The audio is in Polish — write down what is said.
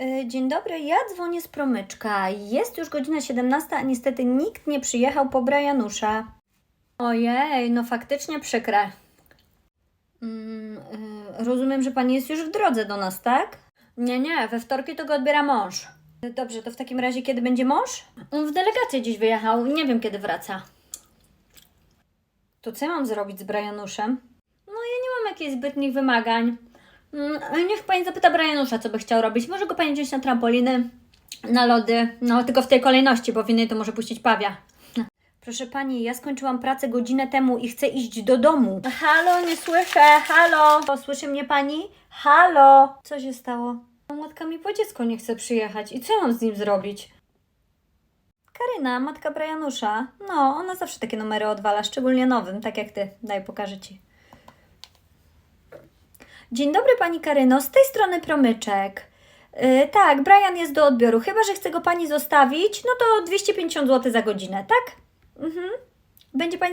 E, Dzień dobry, ja dzwonię z promyczka. Jest już godzina 17, a niestety nikt nie przyjechał po Brianusza. Ojej, no faktycznie przykre. Mm, y, rozumiem, że pani jest już w drodze do nas, tak? Nie, nie, we wtorki to go odbiera mąż. Dobrze, to w takim razie kiedy będzie mąż? On w delegację dziś wyjechał, nie wiem kiedy wraca. To co ja mam zrobić z Brianuszem? No ja nie mam jakichś zbytnich wymagań. Mm, Niech pani zapyta Brianusza, co by chciał robić. Może go pani wziąć na trampoliny, na lody, no tylko w tej kolejności, bo w innej to może puścić pawia. Proszę pani, ja skończyłam pracę godzinę temu i chcę iść do domu. Halo, nie słyszę, halo. O, słyszy mnie pani? Halo. Co się stało? No, Matka mi po dziecko nie chce przyjechać i co ja mam z nim zrobić? Karyna, matka Brianusza. No, ona zawsze takie numery odwala, szczególnie nowym, tak jak ty. Daj, pokażę ci. Dzień dobry pani Karyno, z tej strony promyczek. Yy, tak, Brian jest do odbioru. Chyba, że chce go pani zostawić, no to 250 zł za godzinę, tak? Mhm. Będzie pani